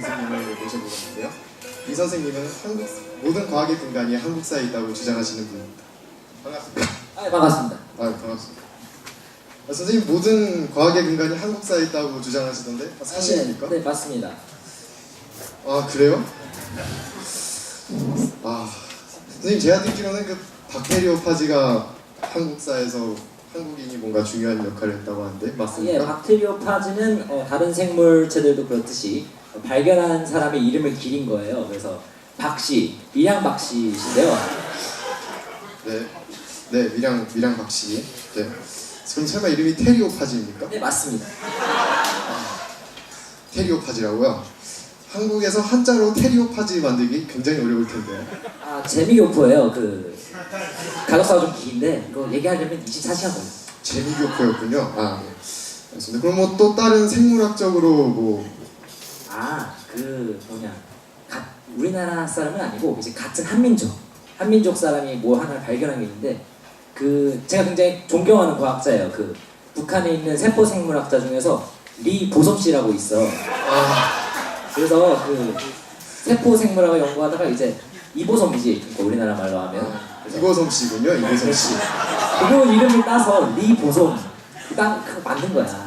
선생님을 모셔보겠는데요. 이 선생님은 한국 모든 과학의 근간이 한국사에 있다고 주장하시는 분입니다. 반갑습니다. 아, 반갑습니다. 아 반갑습니다. 아, 선생님 모든 과학의 근간이 한국사에 있다고 주장하시던데 아, 사실입니까? 네, 네, 맞습니다. 아 그래요? 아 선생님 제가 듣기로는 그 박테리오 파지가 한국사에서 한국인이 뭔가 중요한 역할을 했다고 하는데 예, 맞습니까? 박테리오파즈는 어, 다른 생물체들도 그렇듯이 어, 발견한 사람의 이름을 기린 거예요. 그래서 박씨, 밀양 박씨신데요. 네, 네 미량 미량 박씨. 네. 그럼 설마 이름이 테리오파지입니까? 네, 맞습니다. 테리오파지라고요? 한국에서 한자로 테리오파지 만들기 굉장히 어려울 텐데. 아, 재미교포예요. 그 가격사가 좀 긴데 이거 얘기하려면 24시간 걸려요. 재미교포였군요. 아, 네. 알겠습니다. 그럼 뭐 또 다른 생물학적으로 뭐 아, 그 뭐냐, 가, 우리나라 사람은 아니고 이제 같은 한민족, 한민족 사람이 뭐 하나를 발견한 게 있는데 그 제가 굉장히 존경하는 과학자예요. 그 북한에 있는 세포 생물학자 중에서 리 보섭 씨라고 있어. 아, 그래서 그 세포 생물학을 연구하다가 이제 이보솜이지, 그러니까 우리나라 말로 하면. 그래서 이보솜 씨군요. 이보솜 씨. 그거 이름을 따서 리 보솜 딱 만든 거야.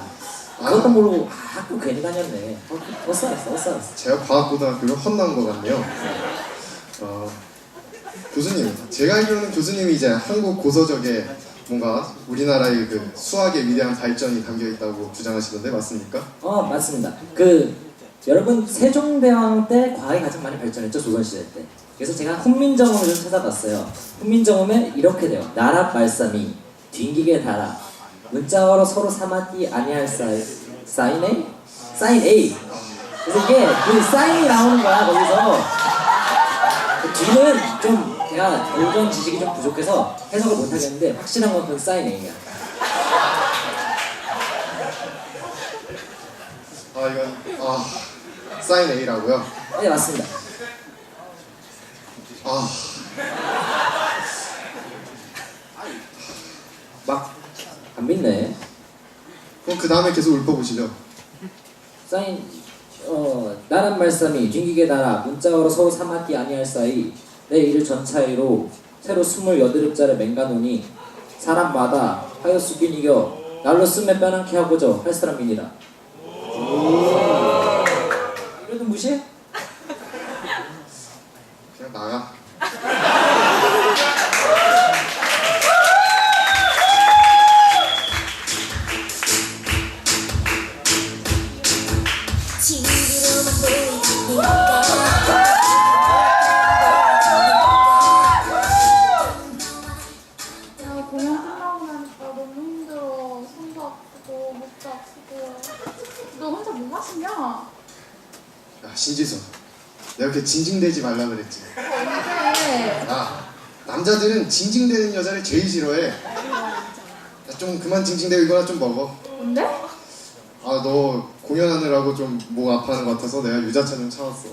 그것도 모르고 아, 학교 괜히 다녔네. 어, 어싸 알았어, 어싸 알았어. 제가 과학고등학교를 헛난 것 같네요. 어, 교수님, 제가 알기로는 교수님이 이제 한국 고서적에 뭔가 우리나라의 그 수학의 위대한 발전이 담겨 있다고 주장하시던데 맞습니까? 어 맞습니다. 그 여러분 세종대왕 때 과학이 가장 많이 발전했죠 조선시대 때. 그래서 제가 훈민정음을 좀 찾아봤어요. 훈민정음에 이렇게 돼요. 나라 말싸미 뒹기게 달아 문자어로 서로 삼았디 아니할 사이 사인 A 사인 A. 그래서 이게 그 사인이 나오는 거야 거기서 그 뒤는 좀 제가 고전 지식이 좀 부족해서 해석을 못 하겠는데 확실한 건 그 사인 A야. 아 이건 아 사인 A라고요? 네 맞습니다. 아 막 안 믿네. 그럼 그 다음에 계속 읊어보시죠. 사인 어 나란 말씀이 튕기게 달아 문자어로 서로 삼았기 아니할 사이 내 일을 전차이로 새로 스물 여드름자를 맹가노니 사람마다 하여 수빈 이겨 날로 쓰매 빼놓게 하고저 할 사람이니라 이래도 무시해? 그냥 나가. 신지수, 내가 이렇게 징징대지 말라 그랬지. 아 남자들은 징징대는 여자를 제일 싫어해. 야, 좀 그만 징징대고 이거나 좀 먹어. 뭔데? 아 너 공연하느라고 좀 목 아파하는 것 같아서 내가 유자차 좀 사왔어.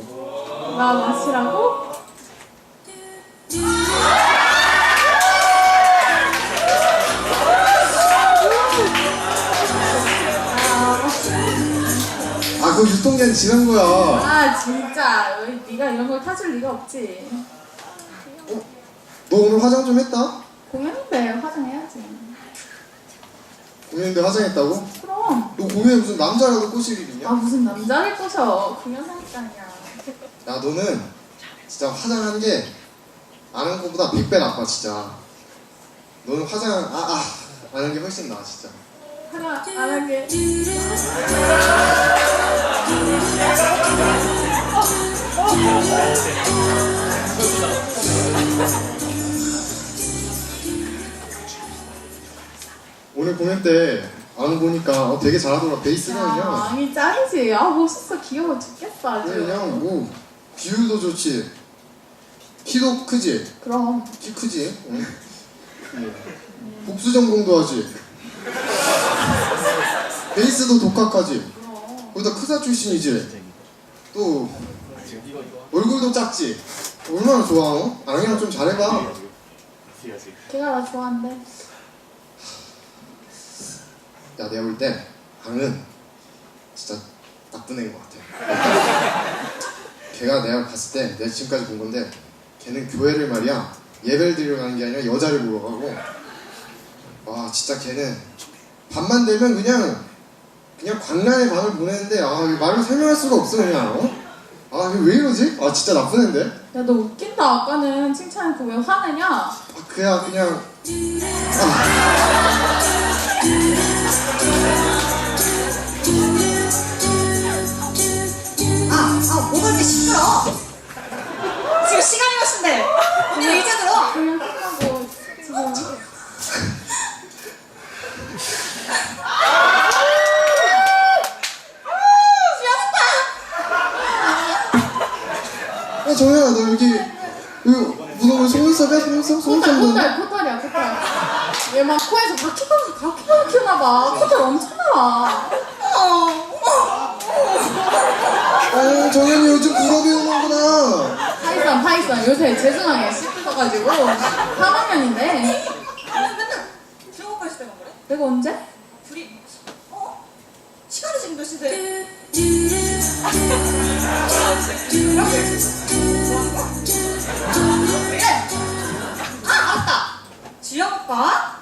나 마시라고? 아 그거 유통기한 지난 거야. 아, 진짜. 네가 이런 걸 타줄 리가 없지. 너 오늘 화장 좀 했다? 공연인데 화장해야지. 공연인데 화장했다고? 그럼. 너 공연에 무슨 남자라도 꼬실 일이냐? 아, 무슨 남자를 꼬셔. 공연 상장이야. 야 너는 진짜 화장한 게안한 것보다 100배 나빠 진짜. 너는 화장 아아 안한게 훨씬 나아 진짜. 하나, 안 할게. 공연 때 안 보니까 어, 되게 잘하더라 베이스가 야, 그냥 아니, 짱이지. 아, 멋있어. 귀여워 죽겠어, 아주. 그냥 뭐 비율도 좋지 키도 크지 그럼. 키 크지 응. 뭐, 복수 전공도 하지 베이스도 독학하지 그럼. 거기다 크사 출신이지 또 얼굴도 작지 얼마나 좋아 어? 아랑이랑 좀 잘해봐 걔가 나 좋아한대. 야 내가 볼 때 강은 진짜 딱 나쁜 애인 것 같아요. 걔가 내가 봤을 때 내가 지금까지 본 건데 걔는 교회를 말이야 예배를 드리러 가는 게 아니라 여자를 보러 가고 와 진짜 걔는 밤만 되면 그냥 그냥 광란의 밤을 보내는데 아 이거 말로 설명할 수가 없어 그냥 어? 아 이거 왜 이러지? 아 진짜 나쁜 애인데? 야 너 웃긴다 아까는 칭찬해서 왜 화내냐? 아 그야 그냥 아, 아, 뭐가 이렇게 시끄러? 지금 시간이 몇 시인데? 언니 이제 들어. 그냥 끝나고 지금 아 정현아 너 여기 그 무덤을 속눈썹 해? 속눈썹? 속눈썹 너 코탈 코탈이야 코탈 얘막 코에서 바퀴벌레 바퀴벌레 키우나 봐. 코털 엄청 나와. 아, 정현이 요즘 불어 배우는구나. 파이썬 파이썬 요새 죄송하게 씹어가지고 3학년인데 내가 언제? 둘이 어? 시간이 지금 몇 시대? 네! 아 알았다! 지영 오빠?